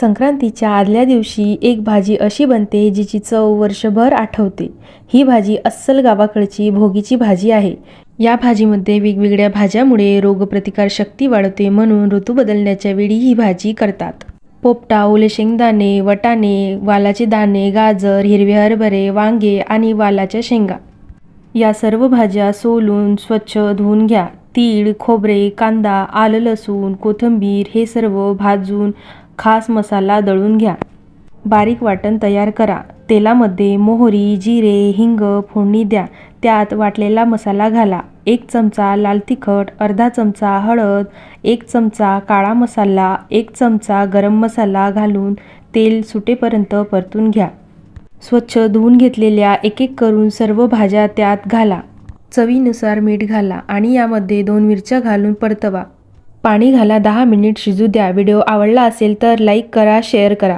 संक्रांतीच्या आदल्या दिवशी एक भाजी अशी बनते जिची चव वर्षभर आठवते. ही भाजी अस्सल गावाकडची भोगीची भाजी आहे. या भाजीमध्ये वेगवेगळ्या भाज्यामुळे रोगप्रतिकारशक्ती वाढते म्हणून ऋतू बदलण्याच्या वेळी ही भाजी करतात. पोपटा ओले शेंगदाणे वटाणे वालाचे दाणे गाजर हिरवे हरभरे वांगे आणि वालाच्या शेंगा. या सर्व भाज्या सोलून स्वच्छ धुवून घ्या. तीळ खोबरे कांदा आलं लसूण कोथिंबीर हे सर्व भाजून खास मसाला दळून घ्या. बारीक वाटण तयार करा. तेलामध्ये मोहरी जिरे हिंग फोडणी द्या. त्यात वाटलेला मसाला घाला. एक चमचा लाल तिखट अर्धा चमचा हळद एक चमचा काळा मसाला एक चमचा गरम मसाला घालून तेल सुटेपर्यंत परतून घ्या. स्वच्छ धुवून घेतलेल्या एक एक करून सर्व भाज्या त्यात घाला. चवीनुसार मीठ घाला आणि यामध्ये दोन मिरच्या घालून परतवा. पाणी घाला दहा मिनिट शिजू द्या. व्हिडिओ आवडला असेल तर लाईक करा शेअर करा.